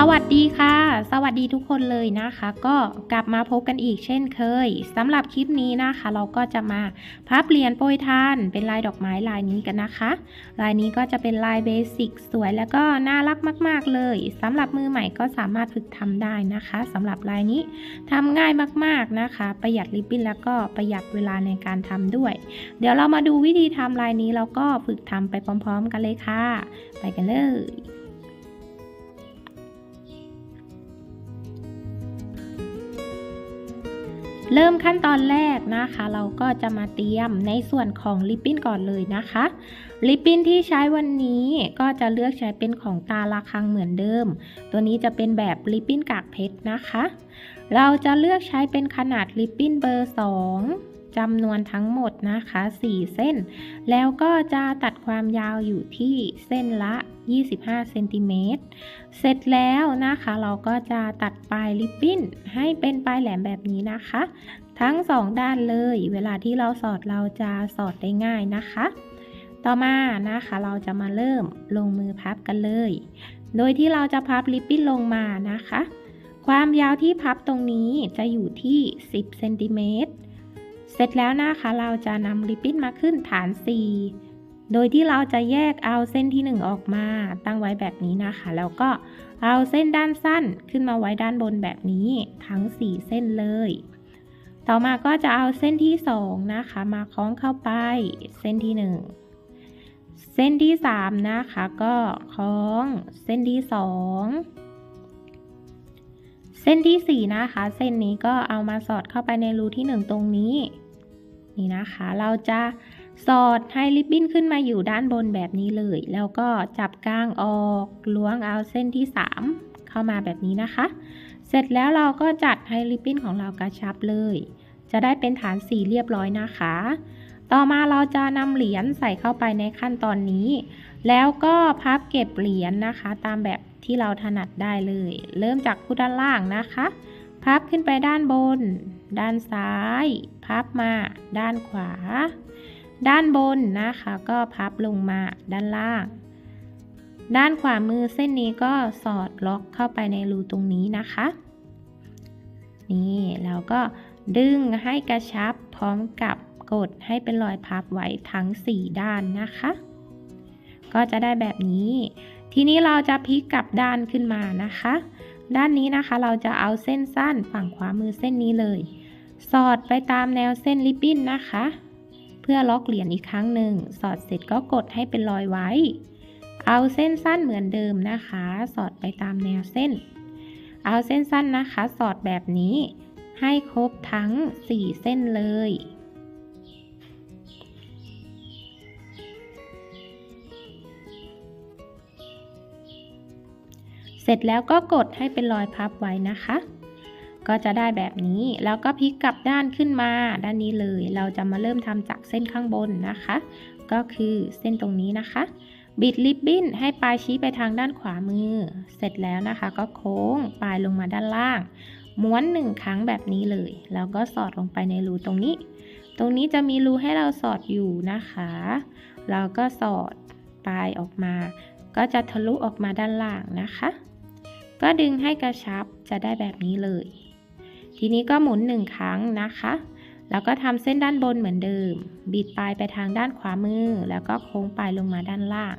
สวัสดีค่ะ สวัสดีทุกคนเลยนะคะ ก็กลับมาพบกันอีกเช่นเคยสำหรับคลิปนี้นะคะ เราก็จะมาพับเหรียญโปรยทาน เป็นลายดอกไม้ลายนี้กันนะคะ ลายนี้ก็จะเป็นลายเบสิกสวยแล้วก็น่ารักมาก ๆ เลยสำหรับมือใหม่ก็สามารถฝึกทำได้นะคะสำหรับลายนี้ทำง่ายมากๆนะคะ ประหยัดริบบิ้นแล้วก็ประหยัดเวลาในการทำด้วย เดี๋ยวเรามาดูวิธีทำลายนี้แล้วก็ฝึกทำไปพร้อม ๆ กันเลยค่ะ ไปกันเลย เริ่มขั้นตอนแรกนะคะ เราก็จะมาเตรียมในส่วนของลิปปิ้นก่อนเลยนะคะ ลิปปิ้นที่ใช้วันนี้ก็จะเลือกใช้เป็นของตาละคังเหมือนเดิม ตัวนี้จะเป็นแบบลิปปิ้นกากเพชรนะคะ เราจะเลือกใช้เป็นขนาดลิปปิ้นเบอร์ 2 จำนวนทั้งหมดนะคะ 4 เส้น แล้วก็จะตัดความยาวอยู่ที่เส้นละ 25 เซนติเมตร เสร็จแล้วนะคะ เราก็จะตัดปลายลิปปิ้นให้เป็นปลายแหลมแบบนี้นะคะ ทั้งสองด้านเลย เวลาที่เราสอดเราจะสอดได้ง่ายนะคะ ต่อมานะคะ เราจะมาเริ่มลงมือพับกันเลย โดยที่เราจะพับลิปปิ้นลงมานะคะความยาวที่พับตรงนี้จะอยู่ที่ 10 เซนติเมตร เสร็จแล้วนะคะ เราจะนำลิปปิ้นมาขึ้นฐาน 4 โดยที่เราจะแยกเอาเส้นที่ 1 ออกมา ตั้งไว้แบบนี้นะคะ แล้วก็เอาเส้นด้านสั้นขึ้นมาไว้ด้านบนแบบนี้ทั้ง 4 เส้นเลย ต่อมาก็จะเอาเส้นที่ 2 นะคะ มาคล้องเข้าไป เส้นที่ 1 เส้นที่ 3 นะคะ ก็คล้องเส้นที่ 2เส้นที่ 4 นะคะ เส้นนี้ก็เอามาสอดเข้าไปในรูที่ 1 ตรงนี้ นี่นะคะ เราจะสอดให้ริบบิ้นขึ้นมาอยู่ด้านบนแบบนี้เลย แล้วก็จับกางออกล้วงเอาเส้นที่ 3 เข้ามาแบบนี้นะคะ เสร็จแล้วเราก็จัดให้ริบบิ้นของเรากระชับเลย จะได้เป็นฐานสีเรียบร้อยนะคะ ต่อมาเราจะนำเหรียญใส่เข้าไปในขั้นตอนนี้ แล้วก็พับเก็บเหรียญนะคะ ตามแบบที่เราถนัดได้เลย เริ่มจากผู้ด้านล่างนะคะ พับขึ้นไปด้านบน ด้านซ้าย พับมา ด้านขวา ด้านบนนะคะ ก็พับลงมาด้านล่าง ด้านขวามือเส้นนี้ก็สอดล็อกเข้าไปในรูตรงนี้นะคะ นี่แล้วก็ดึงให้กระชับพร้อมกับกดให้เป็นรอยพับไว้ทั้ง 4 ด้านนะคะ ก็จะได้แบบนี้ ทีนี้เราจะพลิกกลับด้านขึ้นมานะคะ ด้านนี้นะคะเราจะเอาเส้นสั้นฝั่งขวามือเส้นนี้เลย สอดไปตามแนวเส้นริบบิ้นนะคะ เพื่อล็อกเหรียญอีกครั้งหนึ่ง สอดเสร็จก็กดให้เป็นรอยไว้ เอาเส้นสั้นเหมือนเดิมนะคะ สอดไปตามแนวเส้น เอาเส้นสั้นนะคะ สอดแบบนี้ ให้ครบทั้ง 4 เส้นเลย เสร็จแล้วก็กดให้เป็นรอยพับไว้นะคะ ก็จะได้แบบนี้แล้วก็พลิกกลับด้านขึ้นมาด้านนี้เลย เราจะมาเริ่มทำจากเส้นข้างบนนะคะ ก็คือเส้นตรงนี้นะคะ บิดริบบิ้นให้ปลายชี้ไปทางด้านขวามือ เสร็จแล้วนะคะ ก็โค้งปลายลงมาด้านล่าง ม้วนหนึ่งครั้งแบบนี้เลย แล้วก็สอดลงไปในรูตรงนี้ ตรงนี้จะมีรูให้เราสอดอยู่นะคะ เราก็สอดปลายออกมา ก็จะทะลุออกมาด้านล่างนะคะ ก็ดึงให้กระชับจะได้แบบนี้เลย ทีนี้ก็หมุนหนึ่งครั้งนะคะ แล้วก็ทำเส้นด้านบนเหมือนเดิม บิดปลายไปทางด้านขวามือ แล้วก็โค้งปลายลงมาด้านล่าง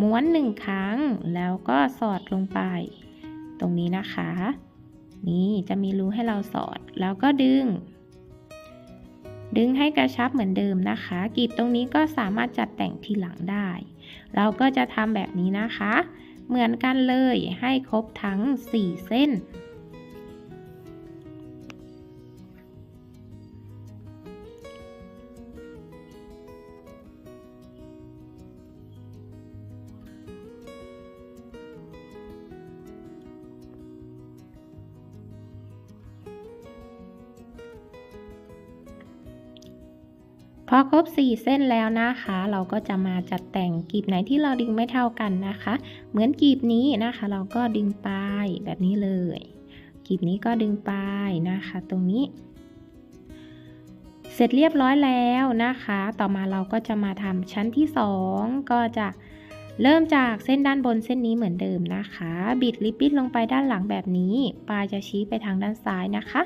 ม้วนหนึ่งครั้ง แล้วก็สอดลงไป ตรงนี้นะคะ นี่จะมีรูให้เราสอด แล้วก็ดึง ดึงให้กระชับเหมือนเดิมนะคะกรีบตรงนี้ก็สามารถจัดแต่งทีหลังได้ เราก็จะทำแบบนี้นะคะ เหมือนกันเลยให้ครบทั้ง 4 เส้น อครบ 4 เส้นแล้วนะคะ เราก็จะมาจัดแต่งกลีบไหนที่เราดึงไม่เท่ากันนะคะ เหมือนกลีบนี้นะคะ เราก็ดึงปลายแบบนี้เลยกลีบนี้ก็ดึงปลายนะคะ ตรงนี้ เสร็จเรียบร้อยแล้วนะคะ ต่อมาเราก็จะมาทำชั้นที่ 2 ก็จะเริ่มจากเส้นด้านบนเส้นนี้เหมือนเดิมนะคะ บิดลิปบิ้นลงไปด้านหลังแบบนี้ ปลายจะชี้ไปทางด้านซ้ายนะคะ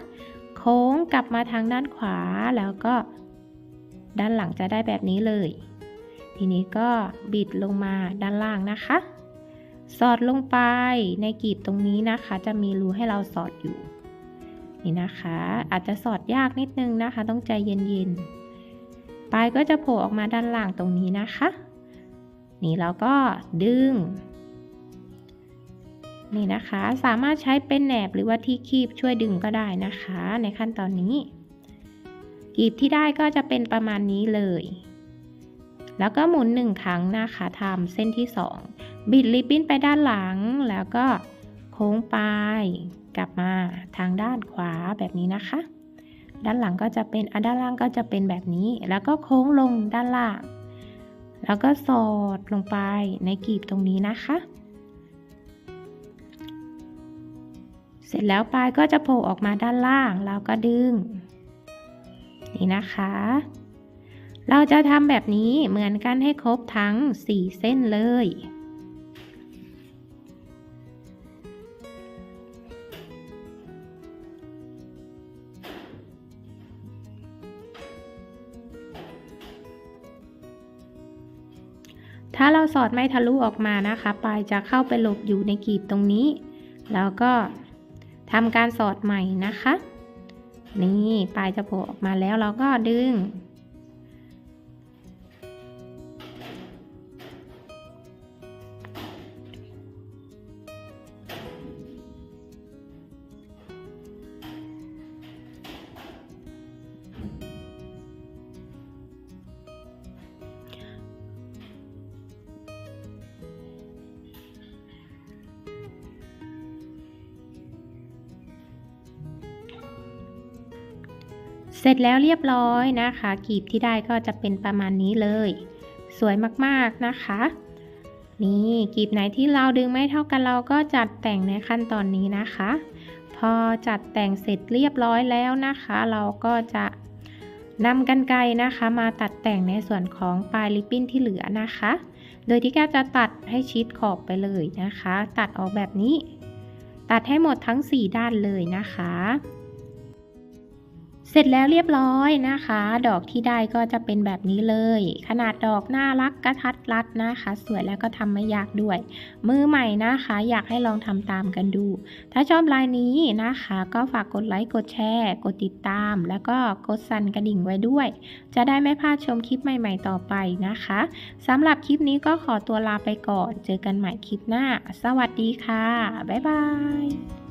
โค้งกลับมาทางด้านขวาแล้วก็ ด้านหลังจะได้แบบนี้เลย ทีนี้ก็บิดลงมาด้านล่างนะคะ สอดลงไปในกลีบตรงนี้นะคะ จะมีรูให้เราสอดอยู่ นี่นะคะ อาจจะสอดยากนิดนึงนะคะ ต้องใจเย็นๆปลายก็จะโผล่ออกมาด้านล่างตรงนี้นะคะ นี่เราก็ดึง นี่นะคะ สามารถใช้เป็นแหนบหรือว่าที่คีบช่วยดึงก็ได้นะคะ ในขั้นตอนนี้ กลีบที่ได้ก็จะเป็นประมาณนี้เลย แล้วก็หมุนหนึ่งครั้งนะคะทำเส้นที่2บิดริบบิ้นไปด้านหลัง แล้วก็โค้งปลายกลับมาทางด้านขวาแบบนี้นะคะ ด้านหลังก็จะเป็นอะด้านล่างก็จะเป็นแบบนี้ แล้วก็โค้งลงด้านล่าง แล้วก็สอดลงไปในกลีบตรงนี้นะคะ เสร็จแล้วปลายก็จะโผล่ออกมาด้านล่าง แล้วก็ดึง นี่นะคะ เราจะทำแบบนี้เหมือนกันให้ครบทั้ง 4 เส้นเลย ถ้าเราสอดไม่ทะลุออกมานะคะปลายจะเข้าไปหลบอยู่ในกลีบตรงนี้ แล้วก็ทำการสอดใหม่นะคะ นี่ปลายจะโผล่ออกมาแล้วเราก็ดึง เสร็จแล้วเรียบร้อยนะคะ กีบที่ได้ก็จะเป็นประมาณนี้เลย สวยมากๆนะคะ นี่กีบไหนที่เราดึงไม่เท่ากันเราก็จัดแต่งในขั้นตอนนี้นะคะ พอจัดแต่งเสร็จเรียบร้อยแล้วนะคะ เราก็จะนำกันไกรนะคะ มาตัดแต่งในส่วนของปลายริบบิ้นที่เหลือนะคะ โดยที่แก้วจะตัดให้ชิดขอบไปเลยนะคะ ตัดออกแบบนี้ ตัดให้หมดทั้ง 4 ด้านเลยนะคะ เสร็จแล้วเรียบร้อยนะคะ ดอกที่ได้ก็จะเป็นแบบนี้เลย ขนาดดอกน่ารักกระทัดรัดนะคะ สวยแล้วก็ทำไม่ยากด้วย มือใหม่นะคะ อยากให้ลองทำตามกันดู ถ้าชอบลายนี้นะคะ ก็ฝากกดไลค์กดแชร์ กดติดตาม แล้วก็กดสั่นกระดิ่งไว้ด้วย จะได้ไม่พลาดชมคลิปใหม่ๆต่อไปนะคะสำหรับคลิปนี้ก็ขอตัวลาไปก่อน เจอกันใหม่คลิปหน้า สวัสดีค่ะ บ๊ายบาย